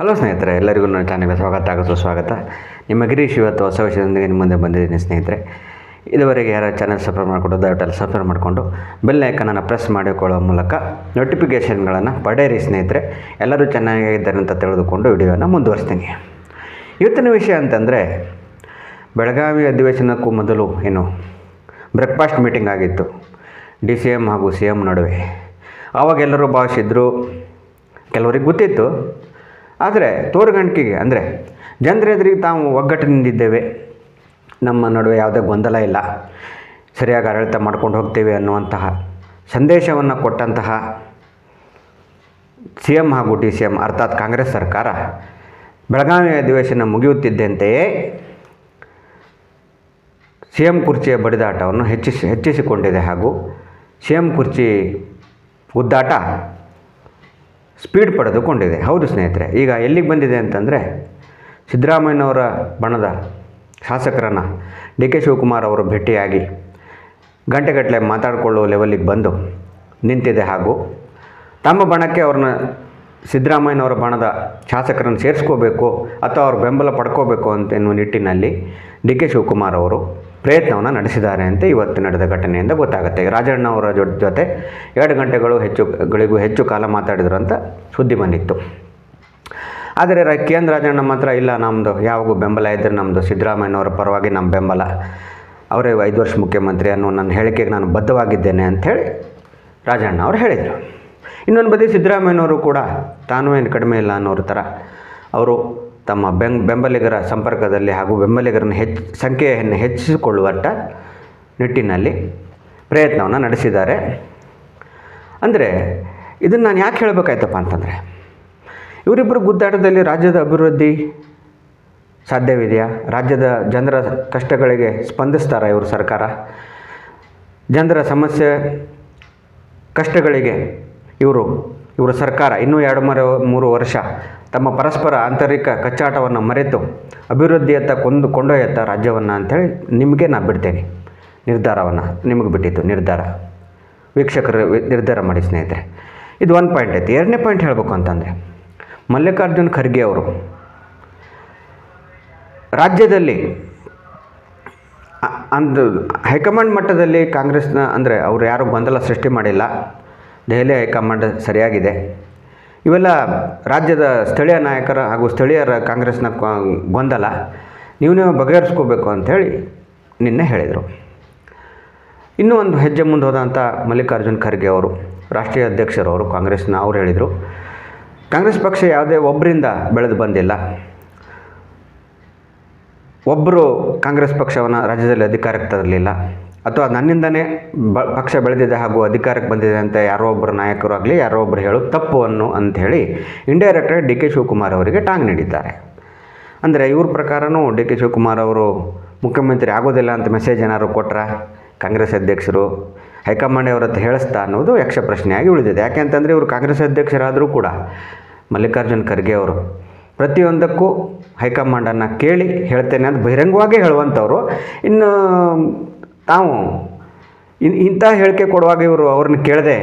Hello ಸ್ನೇಹಿತರೆ, ಎಲ್ಲರಿಗೂ ನನ್ನ ಚಾನಲ್ಗೆ ಸ್ವಾಗತ ಆಗುತ್ತೆ ಸ್ವಾಗತ. ನಿಮ್ಮ ಗಿರೀಶ್ ಇವತ್ತು ಹೊಸ ವಿಷಯದೊಂದಿಗೆ ನಿಮ್ಮ ಮುಂದೆ ಬಂದಿದ್ದೀನಿ ಸ್ನೇಹಿತರೆ. ಇದುವರೆಗೆ ಯಾರು ಚಾನಲ್ ಸಬ್ಸ್ಕ್ರೈಬ್ ಮಾಡಿಕೊಂಡು ದಯವಿಟ್ಟು ಸಬ್ಸ್ಕ್ರೈಬ್ ಮಾಡಿಕೊಂಡು ಬೆಲ್ ಐಕನನ್ನು ಪ್ರೆಸ್ ಮಾಡಿಕೊಳ್ಳೋ ಮೂಲಕ ನೋಟಿಫಿಕೇಷನ್ಗಳನ್ನು ಪಡೆಯಿರಿ ಸ್ನೇಹಿತರೆ. ಎಲ್ಲರೂ ಚೆನ್ನಾಗಿದ್ದಾರೆ ಅಂತ ತಿಳಿದುಕೊಂಡು ವಿಡಿಯೋನ ಮುಂದುವರಿಸ್ತೀನಿ. ಇವತ್ತಿನ ವಿಷಯ ಅಂತಂದರೆ, ಬೆಳಗಾವಿ ಅಧಿವೇಶನಕ್ಕೂ ಮೊದಲು ಏನು ಬ್ರೇಕ್ಫಾಸ್ಟ್ ಮೀಟಿಂಗ್ ಆಗಿತ್ತು. ಡಿ ಸಿ ಎಂ ಹಾಗೂ ಸಿ ಎಂ ನಡುವೆ. ಆವಾಗೆಲ್ಲರೂ ಭಾವಿಸಿದ್ರು, ಕೆಲವರಿಗೆ ಗೊತ್ತಿತ್ತು ಆದರೆ ತೋರುಗಣಿಕೆಗೆ ಅಂದರೆ ಜನರ ಎದುರಿಗೆ ತಾವು ಒಗ್ಗಟ್ಟಿನಿಂದಿದ್ದೇವೆ. ನಮ್ಮ ನಡುವೆ ಯಾವುದೇ ಗೊಂದಲ ಇಲ್ಲ. ಸರಿಯಾಗಿ ಆಡಳಿತ ಮಾಡ್ಕೊಂಡು ಹೋಗ್ತೇವೆ ಅನ್ನುವಂತಹ ಸಂದೇಶವನ್ನು ಕೊಟ್ಟಂತಹ ಸಿ ಎಂ ಹಾಗೂ ಡಿ ಸಿ ಎಂ, ಅರ್ಥಾತ್ ಕಾಂಗ್ರೆಸ್ ಸರ್ಕಾರ ಬೆಳಗಾವಿ ಅಧಿವೇಶನ ಮುಗಿಯುತ್ತಿದ್ದಂತೆಯೇ ಸಿ ಎಂ ಕುರ್ಚಿಯ ಬಡಿದಾಟವನ್ನು ಹೆಚ್ಚಿಸಿ, ಹೆಚ್ಚಿಸಿಕೊಂಡಿದೆ ಹಾಗೂ ಸಿ ಎಂ ಕುರ್ಚಿ ಉದ್ದಾಟ ಸ್ಪೀಡ್ ಪಡೆದುಕೊಂಡಿದೆ. ಹೌದು ಸ್ನೇಹಿತರೆ, ಈಗ ಎಲ್ಲಿಗೆ ಬಂದಿದೆ ಅಂತಂದರೆ ಸಿದ್ದರಾಮಯ್ಯನವರ ಬಣದ ಶಾಸಕರನ್ನು ಡಿ ಕೆ ಶಿವಕುಮಾರ್ ಅವರು ಭೇಟಿಯಾಗಿ ಗಂಟೆಗಟ್ಟಲೆ ಮಾತಾಡಿಕೊಳ್ಳುವ ಲೆವೆಲಿಗೆ ಬಂದು ನಿಂತಿದೆ. ಹಾಗೂ ತಮ್ಮ ಬಣಕ್ಕೆ ಅವ್ರನ್ನ ಸಿದ್ದರಾಮಯ್ಯನವರ ಬಣದ ಶಾಸಕರನ್ನು ಸೇರಿಸ್ಕೋಬೇಕು ಅಥವಾ ಅವ್ರ ಬೆಂಬಲ ಪಡ್ಕೋಬೇಕು ಅಂತ ಎನ್ನುವ ನಿಟ್ಟಿನಲ್ಲಿ ಡಿ ಕೆ ಶಿವಕುಮಾರ್ ಅವರು ಪ್ರಯತ್ನವನ್ನು ನಡೆಸಿದ್ದಾರೆ ಅಂತ ಇವತ್ತು ನಡೆದ ಘಟನೆಯಿಂದ ಗೊತ್ತಾಗುತ್ತೆ. ರಾಜಣ್ಣ ಅವರ ಜೊತೆ ಎರಡು ಗಂಟೆಗಳು ಹೆಚ್ಚು, ಗಳಿಗೂ ಹೆಚ್ಚು ಕಾಲ ಮಾತಾಡಿದ್ರು ಅಂತ ಸುದ್ದಿ ಬಂದಿತ್ತು. ಆದರೆ ಕೇಂದ್ರ ರಾಜಣ್ಣ ಮಾತ್ರ ಇಲ್ಲ ನಮ್ಮದು ಯಾವಾಗೂ ಬೆಂಬಲ ಇದ್ದರೆ ನಮ್ಮದು ಸಿದ್ದರಾಮಯ್ಯನವರ ಪರವಾಗಿ ನಮ್ಮ ಬೆಂಬಲ. ಅವರೇ ಐದು ವರ್ಷ ಮುಖ್ಯಮಂತ್ರಿ ಅನ್ನೋ ನನ್ನ ಹೇಳಿಕೆಗೆ ನಾನು ಬದ್ಧವಾಗಿದ್ದೇನೆ ಅಂಥೇಳಿ ರಾಜಣ್ಣ ಅವರು ಹೇಳಿದರು. ಇನ್ನೊಂದು ಬದಿ ಸಿದ್ದರಾಮಯ್ಯನವರು ಕೂಡ ತಾನೂ ಏನು ಕಡಿಮೆ ಇಲ್ಲ ಅನ್ನೋರ ಥರ ಅವರು ತಮ್ಮ ಬೆಂಗ್ ಬೆಂಬಲಿಗರ ಸಂಪರ್ಕದಲ್ಲಿ ಹಾಗೂ ಬೆಂಬಲಿಗರನ್ನು ಹೆಚ್ಚು ಸಂಖ್ಯೆಯನ್ನು ಹೆಚ್ಚಿಸಿಕೊಳ್ಳುವಟ್ಟ ನಿಟ್ಟಿನಲ್ಲಿ ಪ್ರಯತ್ನವನ್ನು ನಡೆಸಿದ್ದಾರೆ. ಅಂದರೆ ಇದನ್ನು ನಾನು ಯಾಕೆ ಹೇಳಬೇಕಾಯ್ತಪ್ಪ ಅಂತಂದರೆ ಇವರಿಬ್ಬರು ಗುದ್ದಾಟದಲ್ಲಿ ರಾಜ್ಯದ ಅಭಿವೃದ್ಧಿ ಸಾಧ್ಯವಿದೆಯಾ? ರಾಜ್ಯದ ಜನರ ಕಷ್ಟಗಳಿಗೆ ಸ್ಪಂದಿಸ್ತಾರ ಇವರು ಸರ್ಕಾರ? ಜನರ ಸಮಸ್ಯೆ ಕಷ್ಟಗಳಿಗೆ ಇವರು, ಇವರ ಸರ್ಕಾರ ಇನ್ನೂ ಎರಡು ಮೂರು ಮೂರು ವರ್ಷ ತಮ್ಮ ಪರಸ್ಪರ ಆಂತರಿಕ ಕಚ್ಚಾಟವನ್ನು ಮರೆತು ಅಭಿವೃದ್ಧಿಯತ್ತ ಕೊಂದು ಕೊಂಡೊಯ್ಯತ್ತ ರಾಜ್ಯವನ್ನು ಅಂಥೇಳಿ ನಿಮಗೆ ನಾನು ಬಿಡ್ತೇನೆ. ನಿರ್ಧಾರವನ್ನು ನಿಮಗೆ ಬಿಟ್ಟಿತ್ತು ನಿರ್ಧಾರ. ವೀಕ್ಷಕರು ನಿರ್ಧಾರ ಮಾಡಿ ಸ್ನೇಹಿತರೆ. ಇದು ಒಂದು ಪಾಯಿಂಟ್ ಐತಿ. ಎರಡನೇ ಪಾಯಿಂಟ್ ಹೇಳಬೇಕು ಅಂತಂದರೆ, ಮಲ್ಲಿಕಾರ್ಜುನ್ ಖರ್ಗೆ ಅವರು ರಾಜ್ಯದಲ್ಲಿ ಅಂದು ಹೈಕಮಾಂಡ್ ಮಟ್ಟದಲ್ಲಿ ಕಾಂಗ್ರೆಸ್ನ ಅಂದರೆ ಅವರು ಯಾರೂ ಗೊಂದಲ ಸೃಷ್ಟಿ ಮಾಡಿಲ್ಲ. ದೆಹಲಿ ಹೈಕಮಾಂಡ್ ಸರಿಯಾಗಿದೆ. ಇವೆಲ್ಲ ರಾಜ್ಯದ ಸ್ಥಳೀಯ ನಾಯಕರ ಹಾಗೂ ಸ್ಥಳೀಯರ ಕಾಂಗ್ರೆಸ್ನ ಗೊಂದಲ. ನೀವು ನೀವು ಬಗೆಹರಿಸ್ಕೋಬೇಕು ಅಂಥೇಳಿ ನಿನ್ನೆ ಹೇಳಿದರು. ಇನ್ನೂ ಒಂದು ಹೆಜ್ಜೆ ಮುಂದೆ ಹೋದಂಥ ಮಲ್ಲಿಕಾರ್ಜುನ್ ಖರ್ಗೆ ಅವರು, ರಾಷ್ಟ್ರೀಯ ಅಧ್ಯಕ್ಷರು ಅವರು, ಕಾಂಗ್ರೆಸ್ನ ಅವ್ರು ಹೇಳಿದರು, ಕಾಂಗ್ರೆಸ್ ಪಕ್ಷ ಯಾವುದೇ ಒಬ್ಬರಿಂದ ಬೆಳೆದು ಬಂದಿಲ್ಲ. ಒಬ್ಬರು ಕಾಂಗ್ರೆಸ್ ಪಕ್ಷವನ್ನು ರಾಜ್ಯದಲ್ಲಿ ಅಧಿಕಾರಕ್ಕೆ ತರಲಿಲ್ಲ. ಅಥವಾ ನನ್ನಿಂದನೇ ಬ, ಪಕ್ಷ ಬೆಳೆದಿದೆ ಹಾಗೂ ಅಧಿಕಾರಕ್ಕೆ ಬಂದಿದೆ ಅಂತ ಯಾರೋ ಒಬ್ಬರು ನಾಯಕರು ಆಗಲಿ, ಯಾರೋ ಒಬ್ಬರು ಹೇಳು ತಪ್ಪು ಅನ್ನು ಅಂಥೇಳಿ ಇಂಡೈರೆಕ್ಟಾಗಿ ಡಿ ಕೆ ಶಿವಕುಮಾರ್ ಅವರಿಗೆ ಟಾಂಗ್ ನೀಡಿದ್ದಾರೆ. ಅಂದರೆ ಇವ್ರ ಪ್ರಕಾರನೂ ಡಿ ಕೆ ಶಿವಕುಮಾರ್ ಅವರು ಮುಖ್ಯಮಂತ್ರಿ ಆಗೋದಿಲ್ಲ ಅಂತ ಮೆಸೇಜ್ ಏನಾದ್ರು ಕೊಟ್ರ? ಕಾಂಗ್ರೆಸ್ ಅಧ್ಯಕ್ಷರು, ಹೈಕಮಾಂಡ್ ಅವ್ರ ಹತ್ರ ಹೇಳಿಸ್ತಾ ಅನ್ನೋದು ಯಕ್ಷ ಪ್ರಶ್ನೆಯಾಗಿ ಉಳಿದಿದೆ. ಯಾಕೆಂತಂದರೆ ಇವರು ಕಾಂಗ್ರೆಸ್ ಅಧ್ಯಕ್ಷರಾದರೂ ಕೂಡ ಮಲ್ಲಿಕಾರ್ಜುನ್ ಖರ್ಗೆ ಅವರು ಪ್ರತಿಯೊಂದಕ್ಕೂ ಹೈಕಮಾಂಡನ್ನು ಕೇಳಿ ಹೇಳ್ತೇನೆ ಅಂತ ಬಹಿರಂಗವಾಗಿ ಹೇಳುವಂಥವ್ರು. ಇನ್ನು ತಾವು ಇಂಥ ಹೇಳಿಕೆ ಕೊಡುವಾಗ ಇವರು ಅವ್ರನ್ನ ಕೇಳದೆ,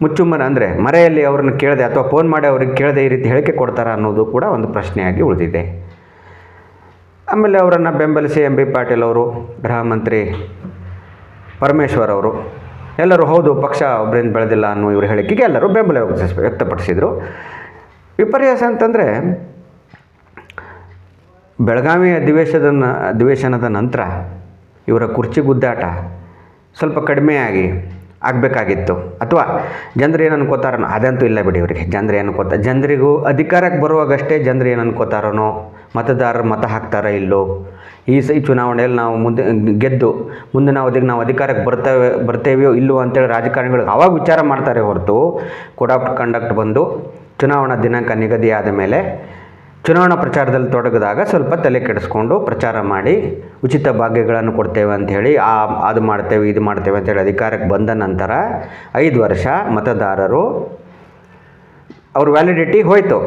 ಮುಚ್ಚುಮ್ಮನ ಅಂದರೆ ಮರೆಯಲ್ಲಿ ಅವ್ರನ್ನ ಕೇಳಿದೆ ಅಥವಾ ಫೋನ್ ಮಾಡಿ ಅವ್ರಿಗೆ ಕೇಳದೆ ಈ ರೀತಿ ಹೇಳಿಕೆ ಕೊಡ್ತಾರ ಅನ್ನೋದು ಕೂಡ ಒಂದು ಪ್ರಶ್ನೆಯಾಗಿ ಉಳಿದಿದೆ. ಆಮೇಲೆ ಅವರನ್ನು ಬೆಂಬಲಿಸಿ ಎಂ ಬಿ ಪಾಟೀಲ್ ಅವರು, ಗೃಹ ಮಂತ್ರಿ ಪರಮೇಶ್ವರ್ ಅವರು, ಎಲ್ಲರೂ ಹೌದು ಪಕ್ಷ ಒಬ್ಬರಿಂದ ಬೆಳೆದಿಲ್ಲ ಅನ್ನೋ ಇವ್ರ ಹೇಳಿಕೆಗೆ ಎಲ್ಲರೂ ಬೆಂಬಲ ವ್ಯಕ್ತಪಡಿಸಿದರು. ವಿಪರ್ಯಾಸ ಅಂತಂದರೆ ಬೆಳಗಾವಿ ಅಧಿವೇಶನದ ಅಧಿವೇಶನದ ನಂತರ ಇವರ ಕುರ್ಚಿ ಗುದ್ದಾಟ ಸ್ವಲ್ಪ ಕಡಿಮೆಯಾಗಿ ಆಗಬೇಕಾಗಿತ್ತು. ಅಥವಾ ಜನರು ಏನು ಅನ್ಕೋತಾರನೋ, ಅದಂತೂ ಇಲ್ಲ ಬಿಡಿ ಇವರಿಗೆ. ಜನರು ಏನು ಅನ್ಕೋತಾರೆ ಜನರಿಗೂ ಅಧಿಕಾರಕ್ಕೆ ಬರುವಾಗಷ್ಟೇ ಜನರು ಏನು ಅನ್ಕೋತಾರನೋ, ಮತದಾರರು ಮತ ಹಾಕ್ತಾರೋ ಇಲ್ಲೋ, ಈ ಸ ಚುನಾವಣೆಯಲ್ಲಿ ನಾವು ಮುಂದೆ, ಗೆದ್ದು ಮುಂದೆ ನಾವು ಅದಕ್ಕೆ ನಾವು ಅಧಿಕಾರಕ್ಕೆ ಬರ್ತೇವೆ, ಬರ್ತೇವೆಯೋ ಇಲ್ಲೋ ಅಂತೇಳಿ ರಾಜಕಾರಣಿಗಳು ಆವಾಗ ವಿಚಾರ ಮಾಡ್ತಾರೆ ಹೊರತು ಕೋಡ್ ಆಫ್ ಕಂಡಕ್ಟ್ ಬಂದು ಚುನಾವಣಾ ದಿನಾಂಕ ನಿಗದಿಯಾದ ಮೇಲೆ ಚುನಾವಣಾ ಪ್ರಚಾರದಲ್ಲಿ ತೊಡಗಿದಾಗ ಸ್ವಲ್ಪ ತಲೆ ಕೆಡಿಸ್ಕೊಂಡು ಪ್ರಚಾರ ಮಾಡಿ ಉಚಿತ ಭಾಗ್ಯಗಳನ್ನು ಕೊಡ್ತೇವೆ ಅಂಥೇಳಿ ಆ, ಅದು ಮಾಡ್ತೇವೆ, ಇದು ಮಾಡ್ತೇವೆ ಅಂತೇಳಿ ಅಧಿಕಾರಕ್ಕೆ ಬಂದ ನಂತರ ಐದು ವರ್ಷ ಮತದಾರರು ಅವ್ರ ವ್ಯಾಲಿಡಿಟಿ ಹೋಯಿತು.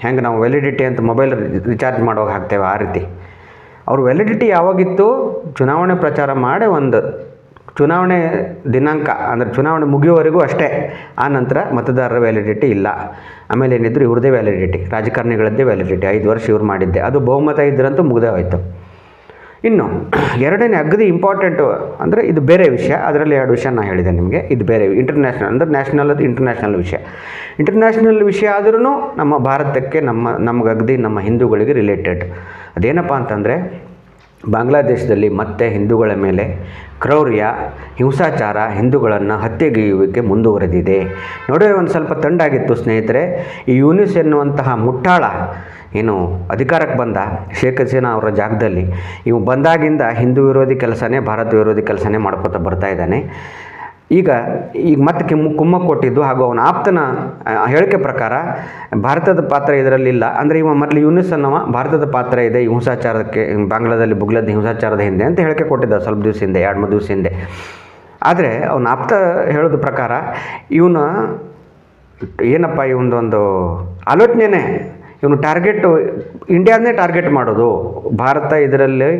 ಹೆಂಗೆ ನಾವು ವ್ಯಾಲಿಡಿಟಿ ಅಂತ ಮೊಬೈಲ್ ರಿಚಾರ್ಜ್ ಮಾಡುವಾಗ ಹಾಕ್ತೇವೆ ಆ ರೀತಿ. ಅವ್ರ ವ್ಯಾಲಿಡಿಟಿ ಯಾವಾಗಿತ್ತು? ಚುನಾವಣೆ ಪ್ರಚಾರ ಮಾಡಿ ಒಂದು ಚುನಾವಣೆ ದಿನಾಂಕ, ಅಂದರೆ ಚುನಾವಣೆ ಮುಗಿಯುವವರೆಗೂ ಅಷ್ಟೇ. ಆ ನಂತರ ಮತದಾರರ ವ್ಯಾಲಿಡಿಟಿ ಇಲ್ಲ. ಆಮೇಲೆ ಏನಿದ್ರು ಇವ್ರದೇ ವ್ಯಾಲಿಡಿಟಿ ರಾಜಕಾರಣಿಗಳದ್ದೇ ವ್ಯಾಲಿಡಿಟಿ ಐದು ವರ್ಷ ಇವ್ರು ಮಾಡಿದ್ದೆ. ಅದು ಬಹುಮತ ಇದ್ರಂತೂ ಮುಗ್ದೇ ಹೋಯ್ತು. ಇನ್ನು, ಎರಡನೇ ಅಗದಿ ಇಂಪಾರ್ಟೆಂಟು ಅಂದರೆ ಇದು ಬೇರೆ ವಿಷಯ. ಅದರಲ್ಲಿ ಎರಡು ವಿಷಯ ನಾನು ಹೇಳಿದೆ ನಿಮಗೆ. ಇದು ಬೇರೆ ಇಂಟರ್ನ್ಯಾಷನಲ್ ಅಂದರೆ ನ್ಯಾಷನಲ್ ಅದು ಇಂಟರ್ನ್ಯಾಷನಲ್ ವಿಷಯ. ಇಂಟರ್ನ್ಯಾಷನಲ್ ವಿಷಯ ಆದ್ರೂ ನಮ್ಮ ಭಾರತಕ್ಕೆ ನಮ್ಮ ನಮ್ಗೆ ಅಗದಿ ನಮ್ಮ ಹಿಂದೂಗಳಿಗೆ ರಿಲೇಟೆಡ್ ಅದೇನಪ್ಪ ಅಂತಂದರೆ ಬಾಂಗ್ಲಾದೇಶದಲ್ಲಿ ಮತ್ತೆ ಹಿಂದೂಗಳ ಮೇಲೆ ಕ್ರೌರ್ಯ, ಹಿಂಸಾಚಾರ, ಹಿಂದೂಗಳನ್ನು ಹತ್ಯೆಗೈಯುವಿಕೆ ಮುಂದುವರೆದಿದೆ. ನೋಡಿದ್ರೆ ಒಂದು ಸ್ವಲ್ಪ ತಂಡಾಗಿತ್ತು ಸ್ನೇಹಿತರೆ. ಈ ಯೂನಿಸ್ ಎನ್ನುವಂತಹ ಮುಟ್ಟಾಳ ಏನು ಅಧಿಕಾರಕ್ಕೆ ಬಂದ ಶೇಖ್ ಹಸೀನಾ ಅವರ ಜಾಗದಲ್ಲಿ, ಇವು ಬಂದಾಗಿಂದ ಹಿಂದೂ ವಿರೋಧಿ ಕೆಲಸನೇ, ಭಾರತ ವಿರೋಧಿ ಕೆಲಸನೇ ಮಾಡ್ಕೋತಾ ಬರ್ತಾ ಇದ್ದಾನೆ. ಈಗ ಈಗ ಮತ್ತೆ ಕೆಮ್ಮು ಕುಮ್ಮ ಕೊಟ್ಟಿದ್ದು ಹಾಗೂ ಅವನ ಆಪ್ತನ ಹೇಳಿಕೆ ಪ್ರಕಾರ ಭಾರತದ ಪಾತ್ರ ಇದರಲ್ಲಿಲ್ಲ ಅಂದರೆ ಇವ ಮೊದಲು ಯೂನಿಸ್ ಅನ್ನವ ಭಾರತದ ಪಾತ್ರ ಇದೆ, ಈ ಹಿಂಸಾಚಾರಕ್ಕೆ, ಬಾಂಗ್ಲಾದಲ್ಲಿ ಬುಗ್ಲದ್ದು ಹಿಂಸಾಚಾರದ ಹಿಂದೆ ಅಂತ ಹೇಳಿಕೆ ಕೊಟ್ಟಿದ್ದ ಸ್ವಲ್ಪ ದಿವಸ ಹಿಂದೆ, ಎರಡು ಮೂರು ದಿವಸ ಹಿಂದೆ. ಆದರೆ ಅವನ ಆಪ್ತ ಹೇಳೋದ ಪ್ರಕಾರ ಇವನ ಏನಪ್ಪ ಇವನದೊಂದು ಆಲೋಚನೆನೇ ಇವನು ಟಾರ್ಗೆಟ್ ಇಂಡಿಯಾನೇ ಟಾರ್ಗೆಟ್ ಮಾಡೋದು. ಭಾರತ ಇದರಲ್ಲಿ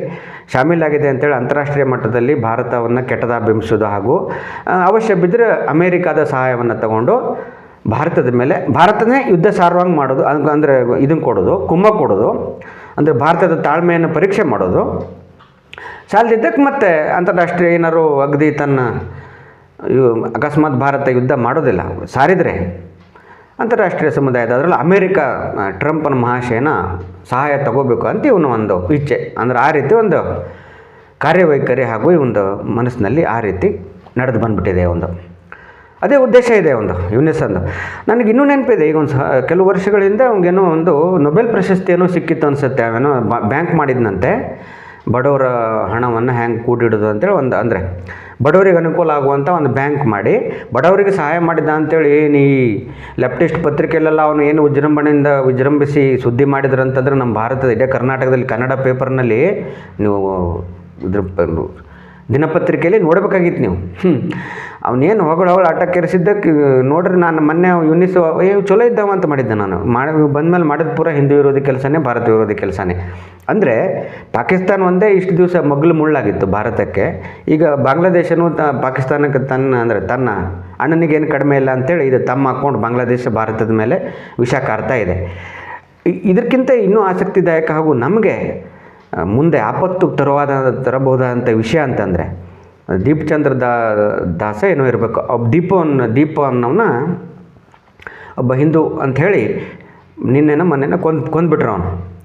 ಶಾಮೀಲಾಗಿದೆ ಅಂತೇಳಿ ಅಂತಾರಾಷ್ಟ್ರೀಯ ಮಟ್ಟದಲ್ಲಿ ಭಾರತವನ್ನು ಕೆಟ್ಟದ ಬಿಂಬಿಸೋದು ಹಾಗೂ ಅವಶ್ಯ ಬಿದ್ದರೆ ಅಮೇರಿಕಾದ ಸಹಾಯವನ್ನು ತಗೊಂಡು ಭಾರತದ ಮೇಲೆ, ಭಾರತನೇ ಯುದ್ಧ ಸಾರುವಂಗೆ ಮಾಡೋದು ಅದು ಅಂದರೆ ಇದನ್ನು ಕೊಡೋದು, ಕುಂಭ ಕೊಡೋದು, ಅಂದರೆ ಭಾರತದ ತಾಳ್ಮೆಯನ್ನು ಪರೀಕ್ಷೆ ಮಾಡೋದು. ಸಾಲದಿದ್ದಕ್ಕೆ ಮತ್ತೆ ಅಂತಾರಾಷ್ಟ್ರೀಯ ಏನಾರು ಅಗದಿ ತನ್ನ ಅಕಸ್ಮಾತ್ ಭಾರತ ಯುದ್ಧ ಮಾಡೋದಿಲ್ಲ. ಸಾರಿದರೆ ಅಂತಾರಾಷ್ಟ್ರೀಯ ಸಮುದಾಯದ ಅದರಲ್ಲಿ ಅಮೇರಿಕ ಟ್ರಂಪ್ನ ಮಹಾಶಯನ ಸಹಾಯ ತಗೋಬೇಕು ಅಂತ ಇವನು ಒಂದು ಇಚ್ಛೆ. ಅಂದರೆ ಆ ರೀತಿ ಒಂದು ಕಾರ್ಯವೈಖರಿ ಹಾಗೂ ಒಂದು ಮನಸ್ಸಿನಲ್ಲಿ ಆ ರೀತಿ ನಡೆದು ಬಂದುಬಿಟ್ಟಿದೆ ಒಂದು. ಅದೇ ಉದ್ದೇಶ ಇದೆ ಒಂದು ಯುನೆಸ್ ಅಂದು ನನಗೆ ಇನ್ನೂ ನೆನಪಿದೆ, ಈಗ ಒಂದು ಸಹ ಕೆಲವು ವರ್ಷಗಳಿಂದ ಅವ್ನಿಗೇನೋ ಒಂದು ನೊಬೆಲ್ ಪ್ರಶಸ್ತಿ ಏನೋ ಸಿಕ್ಕಿತ್ತು ಅನಿಸುತ್ತೆ. ಅವೇನೋ ಬ್ಯಾಂಕ್ ಮಾಡಿದ್ನಂತೆ. ಬಡವರ ಹಣವನ್ನು ಹ್ಯಾಂಗೆ ಕೂಡಿಡೋದು ಅಂತೇಳಿ ಒಂದು, ಅಂದರೆ ಬಡವರಿಗೆ ಅನುಕೂಲ ಆಗುವಂಥ ಒಂದು ಬ್ಯಾಂಕ್ ಮಾಡಿ, ಬಡವರಿಗೆ ಸಹಾಯ ಮಾಡಿದ್ದ ಅಂತೇಳಿ ಏನು ಈ ಲೆಫ್ಟಿಸ್ಟ್ ಪತ್ರಿಕೆಯಲ್ಲೆಲ್ಲ ಅವನು ಏನು ವಿಜೃಂಭಣೆಯಿಂದ ವಿಜೃಂಭಿಸಿ ಸುದ್ದಿ ಮಾಡಿದ್ರು ಅಂತಂದ್ರೆ ನಮ್ಮ ಭಾರತದ, ಇಡೀ ಕರ್ನಾಟಕದಲ್ಲಿ, ಕನ್ನಡ ಪೇಪರ್ನಲ್ಲಿ ನೀವು ಇದ್ರ ದಿನಪತ್ರಿಕೆಯಲ್ಲಿ ನೋಡಬೇಕಾಗಿತ್ತು ನೀವು. ಹ್ಞೂ ಅವನೇನು ಹೊಗಳು ಹೊಗಳು ಆಟ ಕೆರೆಸಿದ್ದಕ್ಕೆ ನೋಡ್ರಿ ನಾನು ಮೊನ್ನೆ ಯುನಿಸು, ಏ, ಚಲೋ ಇದ್ದಾವ ಅಂತ ಮಾಡಿದ್ದೆ ನಾನು. ಮಾಡಿ ಬಂದಮೇಲೆ ಮಾಡಿದ ಪೂರ ಹಿಂದೂ ವಿರೋಧಿ ಕೆಲಸನೇ ಭಾರತ ವಿರೋಧಿ ಕೆಲಸನೇ. ಅಂದರೆ ಪಾಕಿಸ್ತಾನ ಒಂದೇ ಇಷ್ಟು ದಿವಸ ಮಗ್ಲು ಮುಳ್ಳಾಗಿತ್ತು ಭಾರತಕ್ಕೆ. ಈಗ ಬಾಂಗ್ಲಾದೇಶನೂ ತ, ಪಾಕಿಸ್ತಾನಕ್ಕೆ ತನ್ನ, ಅಂದರೆ ತನ್ನ ಅಣ್ಣನಿಗೇನು ಕಡಿಮೆ ಇಲ್ಲ ಅಂತೇಳಿ ಇದು ತಮ್ಮ ಹಾಕ್ಕೊಂಡು ಬಾಂಗ್ಲಾದೇಶ ಭಾರತದ ಮೇಲೆ ವಿಷ ಕಾರ್ತಾ ಇದೆ. ಇದಕ್ಕಿಂತ ಇನ್ನೂ ಆಸಕ್ತಿದಾಯಕ ಹಾಗೂ ನಮಗೆ ಮುಂದೆ ಆಪತ್ತು ತರುವಾದ ತರಬಹುದಾದಂಥ ವಿಷಯ ಅಂತಂದರೆ ದೀಪಚಂದ್ರ ದಾ, ದಾಸ ಏನೋ ಇರಬೇಕು. ಒಬ್ಬ ದೀಪವನ್ನು ದೀಪ ಅನ್ನೋನ ಒಬ್ಬ ಹಿಂದೂ ಅಂಥೇಳಿ ನಿನ್ನೆನ ಮೊನ್ನೆನ ಕೊಂದು, ಕೊಂದ್ಬಿಟ್ರು ಅವನು.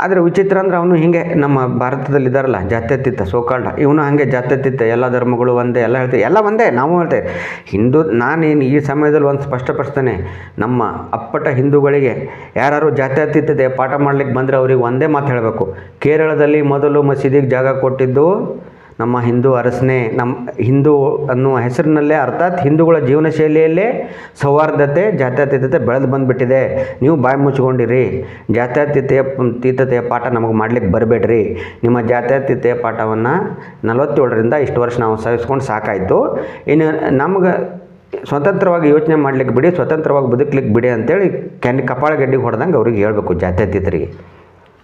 ಆದರೆ ವಿಚಿತ್ರ ಅಂದ್ರೆ ಅವನು ಹೀಗೆ ನಮ್ಮ ಭಾರತದಲ್ಲಿ ಇದ್ದಾರಲ್ಲ ಜಾತ್ಯತೀತ, ಸೋಕಾಲ್ಡ, ಇವನು ಹಾಗೆ ಜಾತ್ಯತೀತ, ಎಲ್ಲ ಧರ್ಮಗಳು ಒಂದೇ, ಎಲ್ಲ ಹೇಳ್ತೀವಿ ಎಲ್ಲ ಒಂದೇ, ನಾವು ಹೇಳ್ತೇವೆ. ಹಿಂದೂ, ನಾನೇನು ಈ ಸಮಯದಲ್ಲಿ ಒಂದು ಸ್ಪಷ್ಟಪಡಿಸ್ತೇನೆ, ನಮ್ಮ ಅಪ್ಪಟ ಹಿಂದೂಗಳಿಗೆ ಯಾರು ಜಾತ್ಯತೀತತೆ ಪಾಠ ಮಾಡ್ಲಿಕ್ಕೆ ಬಂದರೆ ಅವ್ರಿಗೆ ಒಂದೇ ಮಾತು ಹೇಳಬೇಕು. ಕೇರಳದಲ್ಲಿ ಮೊದಲು ಮಸೀದಿಗೆ ಜಾಗ ಕೊಟ್ಟಿದ್ದು ನಮ್ಮ ಹಿಂದೂ ಅರಸನೇ, ನಮ್ಮ ಹಿಂದೂ ಅನ್ನುವ ಹೆಸರಿನಲ್ಲೇ ಅರ್ಥಾತ್ ಹಿಂದೂಗಳ ಜೀವನ ಶೈಲಿಯಲ್ಲೇ ಸೌಹಾರ್ದತೆ, ಜಾತ್ಯತೀತತೆ ಬೆಳೆದು ಬಂದುಬಿಟ್ಟಿದೆ. ನೀವು ಬಾಯಿ ಮುಚ್ಕೊಂಡಿರಿ. ಜಾತ್ಯತೀತೆಯ ತೀತತೆಯ ಪಾಠ ನಮಗೆ ಮಾಡ್ಲಿಕ್ಕೆ ಬರಬೇಡ್ರಿ. ನಿಮ್ಮ ಜಾತ್ಯತೀತೆಯ ಪಾಠವನ್ನು ನಲವತ್ತೇಳರಿಂದ ಇಷ್ಟು ವರ್ಷ ನಾವು ಸಹಿಸ್ಕೊಂಡು ಸಾಕಾಯಿತು. ಇನ್ನು ನಮ್ಗೆ ಸ್ವತಂತ್ರವಾಗಿ ಯೋಚನೆ ಮಾಡ್ಲಿಕ್ಕೆ ಬಿಡಿ, ಸ್ವತಂತ್ರವಾಗಿ ಬದುಕಲಿಕ್ಕೆ ಬಿಡಿ ಅಂತೇಳಿ ಕ್ಯಾನ್ ಕಪಾಳ ಗಡ್ಡಿಗೆ ಹೊಡೆದಂಗೆ ಅವ್ರಿಗೆ ಹೇಳಬೇಕು ಜಾತ್ಯತೀತರಿಗೆ.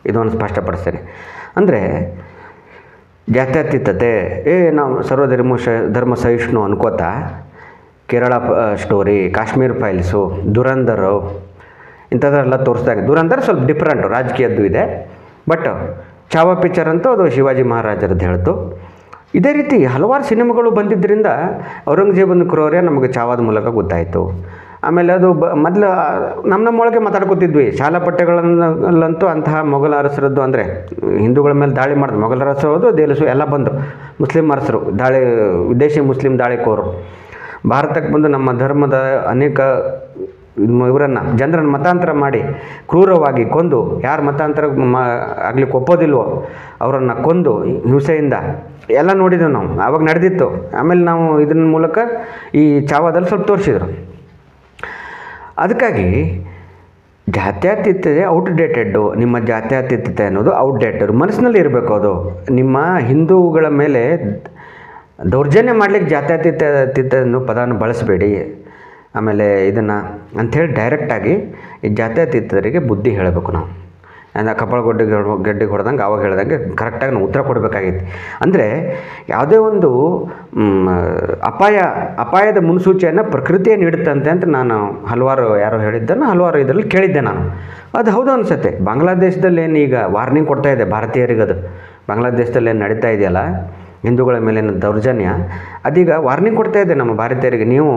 ಇದನ್ನು ಸ್ಪಷ್ಟಪಡಿಸ್ತೇನೆ. ಅಂದರೆ ಜಾತ್ಯತೀತತೆ ಏ, ನಾವು ಸರ್ವಧರ್ಮ ಶ, ಧರ್ಮ ಸಹಿಷ್ಣು ಅನ್ಕೋತಾ, ಕೇರಳ ಸ್ಟೋರಿ ಕಾಶ್ಮೀರ್ ಫೈಲ್ಸು ದುರಂಧರು, ಇಂಥದ್ದೆಲ್ಲ ತೋರಿಸ್ದಾಗ ದುರಂಧರ್ ಸ್ವಲ್ಪ ಡಿಫ್ರೆಂಟು ರಾಜಕೀಯದ್ದು ಇದೆ. ಬಟ್ ಚಾವ ಪಿಕ್ಚರ್ ಅಂತೂ ಅದು ಶಿವಾಜಿ ಮಹಾರಾಜರದ್ದು ಹೇಳ್ತು. ಇದೇ ರೀತಿ ಹಲವಾರು ಸಿನಿಮಾಗಳು ಬಂದಿದ್ದರಿಂದ ಔರಂಗಜೇಬನ ಕ್ರೌರ್ಯ ನಮಗೆ ಚಾವಾದ ಮೂಲಕ ಗೊತ್ತಾಯಿತು. ಆಮೇಲೆ ಅದು ಬ, ಮೊದಲು, ನಮ್ಮ ನಮ್ಮೊಳಗೆ ಮಾತಾಡ್ಕೊತಿದ್ವಿ. ಶಾಲಾ ಪಠ್ಯಗಳಲ್ಲಂತೂ ಅಂತಹ ಮೊಘಲ ಅರಸರದ್ದು ಅಂದರೆ, ಹಿಂದೂಗಳ ಮೇಲೆ ದಾಳಿ ಮಾಡಿದ್ರು. ಮೊಘಲ ಹೌದು, ದೇಲಸು ಎಲ್ಲ ಬಂದು ಮುಸ್ಲಿಂ ಅರಸರು, ದಾಳಿ, ವಿದೇಶಿ ಮುಸ್ಲಿಂ ದಾಳಿಕೋರು ಭಾರತಕ್ಕೆ ಬಂದು ನಮ್ಮ ಧರ್ಮದ ಅನೇಕ ಇವರನ್ನು, ಜನರನ್ನು ಮತಾಂತರ ಮಾಡಿ, ಕ್ರೂರವಾಗಿ ಕೊಂದು, ಯಾರು ಮತಾಂತರ ಮ, ಆಗ್ಲಿಕ್ಕೆ ಒಪ್ಪೋದಿಲ್ವೋ, ಅವರನ್ನು ಕೊಂದು, ಹಿಂಸೆಯಿಂದ ಎಲ್ಲ ನೋಡಿದ್ದೆವು ನಾವು. ಆವಾಗ ನಡೆದಿತ್ತು. ಆಮೇಲೆ ನಾವು ಇದನ್ನ ಮೂಲಕ ಈ ಚಾವಾದಲ್ಲಿ ಸ್ವಲ್ಪ ತೋರಿಸಿದ್ರು. ಅದಕ್ಕಾಗಿ ಜಾತ್ಯತೀತತೆ ಔಟ್ಡೇಟೆಡ್ಡು ನಿಮ್ಮ ಜಾತ್ಯತೀತತೆ ಅನ್ನೋದು ಔಟ್ಡೇಟೆಡ್ ಮನಸ್ಸಿನಲ್ಲಿ ಇರಬೇಕು ಅದು. ನಿಮ್ಮ ಹಿಂದೂಗಳ ಮೇಲೆ ದೌರ್ಜನ್ಯ ಮಾಡಲಿಕ್ಕೆ ಜಾತ್ಯತೀತ ಅನ್ನೋ ಪದವನ್ನು ಬಳಸಬೇಡಿ. ಆಮೇಲೆ ಇದನ್ನು ಅಂಥೇಳಿ ಡೈರೆಕ್ಟಾಗಿ ಈ ಜಾತ್ಯತೀತರಿಗೆ ಬುದ್ಧಿ ಹೇಳಬೇಕು ನಾವು. ಅಂದರೆ ಕಪಾಳ ಗೊಡ್ಡೆ ಗಡ್ಡಿಗೆ ಹೊಡೆದಂಗೆ ಆವಾಗ ಹೇಳ್ದಂಗೆ ಕರೆಕ್ಟಾಗಿ ನಾವು ಉತ್ತರ ಕೊಡಬೇಕಾಗಿತ್ತು. ಅಂದರೆ ಯಾವುದೇ ಒಂದು ಅಪಾಯ, ಅಪಾಯದ ಮುನ್ಸೂಚನೆಯನ್ನು ಪ್ರಕೃತಿಯೇ ನೀಡುತ್ತಂತೆ ಅಂತ ನಾನು ಹಲವಾರು ಯಾರೋ ಹೇಳಿದ್ದನ್ನು ಹಲವಾರು ಇದರಲ್ಲಿ ಕೇಳಿದ್ದೆ ನಾನು. ಅದು ಹೌದು ಅನಿಸುತ್ತೆ. ಬಾಂಗ್ಲಾದೇಶದಲ್ಲಿ ಏನು ಈಗ ವಾರ್ನಿಂಗ್ ಕೊಡ್ತಾ ಇದೆ ಭಾರತೀಯರಿಗೆ ಅದು. ಬಾಂಗ್ಲಾದೇಶದಲ್ಲಿ ಏನು ನಡೀತಾ ಇದೆಯಲ್ಲ, ಹಿಂದೂಗಳ ಮೇಲಿನ ದೌರ್ಜನ್ಯ, ಅದೀಗ ವಾರ್ನಿಂಗ್ ಕೊಡ್ತಾ ಇದೆ ನಮ್ಮ ಭಾರತೀಯರಿಗೆ. ನೀವು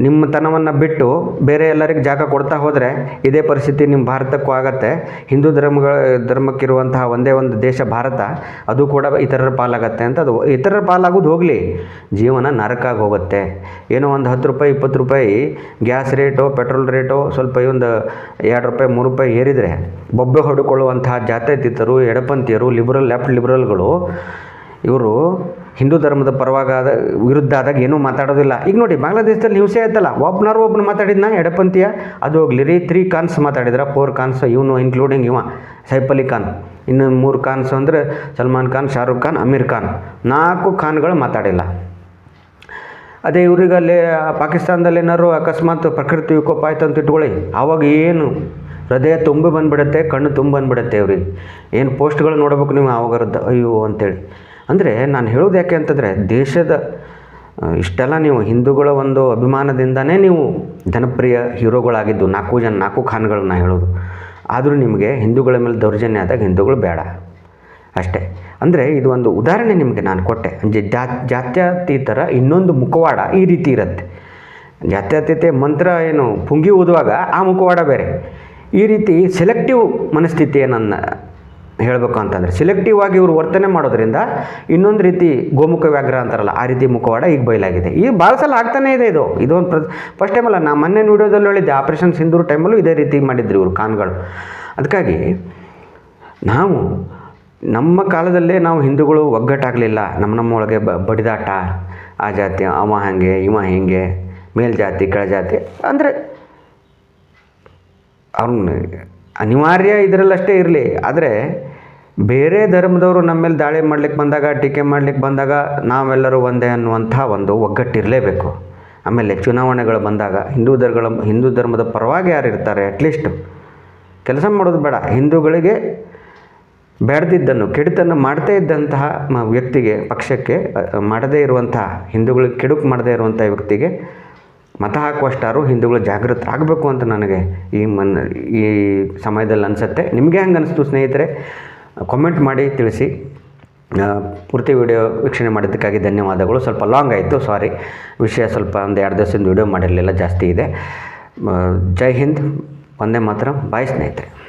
ನಿಮ್ಮ ತನವನ್ನು ಬಿಟ್ಟು ಬೇರೆ ಎಲ್ಲರಿಗೆ ಜಾಗ ಕೊಡ್ತಾ ಹೋದರೆ ಇದೇ ಪರಿಸ್ಥಿತಿ ನಿಮ್ಮ ಭಾರತಕ್ಕೂ ಆಗತ್ತೆ. ಹಿಂದೂ ಧರ್ಮಗಳ, ಧರ್ಮಕ್ಕಿರುವಂತಹ ಒಂದೇ ಒಂದು ದೇಶ ಭಾರತ, ಅದು ಕೂಡ ಇತರರ ಪಾಲಾಗತ್ತೆ ಅಂತ ಅದು ಇತರರ ಪಾಲಾಗೋದು ಹೋಗಲಿ. ಜೀವನ ನರಕಾಗಿ ಹೋಗುತ್ತೆ. ಏನೋ ಒಂದು ಹತ್ತು ರೂಪಾಯಿ, ಇಪ್ಪತ್ತು ರೂಪಾಯಿ ಗ್ಯಾಸ್ ರೇಟೋ, ಪೆಟ್ರೋಲ್ ರೇಟೋ, ಸ್ವಲ್ಪ ಒಂದು ಎರಡು ರೂಪಾಯಿ, ಮೂರು ರೂಪಾಯಿ ಏರಿದರೆ ಬೊಬ್ಬೆ ಹೊಡ್ಕೊಳ್ಳುವಂತಹ ಜಾತ್ಯತೀತರು ಎಡಪಂಥೀಯರು, ಲಿಬರಲ್, ಲೆಫ್ಟ್ ಲಿಬರಲ್ಗಳು ಇವರು ಹಿಂದೂ ಧರ್ಮದ ಪರವಾಗಾದ ವಿರುದ್ಧ ಆದಾಗ ಏನೂ ಮಾತಾಡೋದಿಲ್ಲ. ಈಗ ನೋಡಿ, ಬಾಂಗ್ಲಾದೇಶದಲ್ಲಿ ಹಿಂಸೆ ಆಯ್ತಲ್ಲ? ಒಬ್ಬನಾರು ಒಬ್ಬನು ಮಾತಾಡಿದ್ನ ಎಡಪಂಥೀಯ, ಅದು ಹೋಗ್ಲಿ, ರೀ ತ್ರೀ ಕಾನ್ಸ್ ಮಾತಾಡಿದ್ರ ಫೋರ್ ಕಾನ್ಸ್ ಇವನು ಇನ್ಕ್ಲೂಡಿಂಗ್ ಇವ, ಸೈಫ್ ಅಲಿ ಖಾನ್. ಇನ್ನು ಮೂರು ಖಾನ್ಸ್ ಅಂದರೆ ಸಲ್ಮಾನ್ ಖಾನ್, ಶಾರುಖ್ ಖಾನ್, ಅಮೀರ್ ಖಾನ್. ನಾಲ್ಕು ಖಾನ್ಗಳು ಮಾತಾಡಿಲ್ಲ. ಅದೇ ಇವ್ರಿಗೆ ಅಲ್ಲಿ ಪಾಕಿಸ್ತಾನದಲ್ಲಿ ಏನಾದ್ರು ಅಕಸ್ಮಾತ್ ಪ್ರಕೃತಿ ವಿಕೋಪ ಆಯ್ತು ಅಂತ ಇಟ್ಕೊಳ್ಳಿ. ಆವಾಗ ಏನು? ಹೃದಯ ತುಂಬಿ ಬಂದುಬಿಡುತ್ತೆ, ಕಣ್ಣು ತುಂಬ ಬಂದುಬಿಡುತ್ತೆ ಅವ್ರಿಗೆ ಏನು ಪೋಸ್ಟ್ಗಳು ನೋಡ್ಬೇಕು ನೀವು ಆವಾಗ ಅಯ್ಯೋ ಅಂತೇಳಿ. ಅಂದರೆ ನಾನು ಹೇಳೋದು ಯಾಕೆ ಅಂತಂದರೆ ದೇಶದ ಇಷ್ಟೆಲ್ಲ ನೀವು ಹಿಂದೂಗಳ ಒಂದು ಅಭಿಮಾನದಿಂದನೇ ನೀವು ಜನಪ್ರಿಯ ಹೀರೋಗಳಾಗಿದ್ದು, ನಾಲ್ಕು ಜನ, ನಾಲ್ಕು ಖಾನ್ಗಳನ್ನ ಹೇಳೋದು. ಆದರೂ ನಿಮಗೆ ಹಿಂದೂಗಳ ಮೇಲೆ ದೌರ್ಜನ್ಯ ಆದಾಗ ಹಿಂದೂಗಳು ಬೇಡ. ಅಷ್ಟೇ. ಅಂದರೆ ಇದು ಒಂದು ಉದಾಹರಣೆ ನಿಮಗೆ ನಾನು ಕೊಟ್ಟೆ. ಜಾತ್ಯತೀತರ ಇನ್ನೊಂದು ಮುಖವಾಡ ಈ ರೀತಿ ಇರುತ್ತೆ. ಜಾತ್ಯತೀತೆ ಮಂತ್ರ ಏನು, ಪುಂಗಿ ಊದುವಾಗ ಆ ಮುಖವಾಡ ಬೇರೆ. ಈ ರೀತಿ ಸೆಲೆಕ್ಟಿವ್ ಮನಸ್ಥಿತಿಯನ್ನು ಹೇಳಬೇಕು ಅಂತಂದರೆ ಸೆಲೆಕ್ಟಿವ್ ಆಗಿ ಇವರು ವರ್ತನೆ ಮಾಡೋದ್ರಿಂದ ಇನ್ನೊಂದು ರೀತಿ ಗೋಮುಖ ವ್ಯಾಘ್ರ ಅಂತಾರಲ್ಲ, ಆ ರೀತಿ ಮುಖವಾಡ ಈಗ ಬಯಲಾಗಿದೆ. ಈ ಭಾಳ ಸಲ ಆಗ್ತಾನೇ ಇದೆ ಇದು. ಇದೊಂದು ಪ್ರ ಫಸ್ಟ್ ಟೈಮ್ ಅಲ್ಲ, ನಾ ಮೊನ್ನೆ ವಿಡಿಯೋದಲ್ಲಿ ಹೇಳಿದ್ದೆ ಆಪರೇಷನ್ ಸಿಂಧೂರು ಟೈಮಲ್ಲೂ ಇದೇ ರೀತಿ ಮಾಡಿದ್ರು ಇವರು ಖಾನ್ಗಳು ಅದಕ್ಕಾಗಿ ನಾವು ನಮ್ಮ ಕಾಲದಲ್ಲೇ ನಾವು ಹಿಂದೂಗಳು ಒಗ್ಗಟ್ಟಾಗಲಿಲ್ಲ. ನಮ್ಮ ನಮ್ಮೊಳಗೆ ಬ, ಬಡಿದಾಟ, ಆ ಜಾತಿ, ಅವ ಹಾಗೆ, ಇವ ಹೇಗೆ ಮೇಲ್ಜಾತಿ ಕೆಳಜಾತಿ ಅಂದರೆ ಅವನು ಅನಿವಾರ್ಯ ಇದರಲ್ಲಷ್ಟೇ ಇರಲಿ. ಆದರೆ ಬೇರೆ ಧರ್ಮದವರು ನಮ್ಮ ಮೇಲೆ ದಾಳಿ ಮಾಡ್ಲಿಕ್ಕೆ ಬಂದಾಗ, ಟೀಕೆ ಮಾಡ್ಲಿಕ್ಕೆ ಬಂದಾಗ ನಾವೆಲ್ಲರೂ ಒಂದೇ ಅನ್ನುವಂಥ ಒಂದು ಒಗ್ಗಟ್ಟಿರಲೇಬೇಕು. ಆಮೇಲೆ ಚುನಾವಣೆಗಳು ಬಂದಾಗ ಹಿಂದೂ ಧರ್ಮಗಳ ಹಿಂದೂ ಧರ್ಮದ ಪರವಾಗಿ ಯಾರು ಇರ್ತಾರೆ? ಅಟ್ಲೀಸ್ಟ್ ಕೆಲಸ ಮಾಡೋದು ಬೇಡ. ಹಿಂದೂಗಳಿಗೆ ಬೇಡದಿದ್ದನ್ನು, ಕೆಡುತನ್ನು ಮಾಡ್ತೇ ಇದ್ದಂತಹ ವ್ಯಕ್ತಿಗೆ, ಪಕ್ಷಕ್ಕೆ ಮಾಡದೇ ಇರುವಂತಹ ಹಿಂದೂಗಳಿಗೆ ಕೆಡುಕು ಮಾಡದೇ ಇರುವಂಥ ವ್ಯಕ್ತಿಗೆ ಮತ ಹಾಕುವಷ್ಟಾರು ಹಿಂದೂಗಳು ಜಾಗೃತರಾಗಬೇಕು ಅಂತ ನನಗೆ ಈ ಮನ್, ಈ ಸಮಯದಲ್ಲಿ ಅನಿಸುತ್ತೆ. ನಿಮಗೆ ಹೆಂಗೆ ಅನಿಸ್ತು ಸ್ನೇಹಿತರೆ? ಕಾಮೆಂಟ್ ಮಾಡಿ ತಿಳಿಸಿ. ಪೂರ್ತಿ ವಿಡಿಯೋ ವೀಕ್ಷಣೆ ಮಾಡಿದ್ದಕ್ಕಾಗಿ ಧನ್ಯವಾದಗಳು. ಸ್ವಲ್ಪ ಲಾಂಗ್ ಆಯಿತು ಸಾರಿ ವಿಷಯ ಸ್ವಲ್ಪ ಒಂದು ಎರಡು ದಿವಸದಿಂದ ವಿಡಿಯೋ ಮಾಡಿರಲಿಲ್ಲ, ಜಾಸ್ತಿ ಇದೆ. ಜೈ ಹಿಂದ್ ಒಂದೇ ಮಾತ್ರ. ಬಾಯ್ ಸ್ನೇಹಿತರೆ.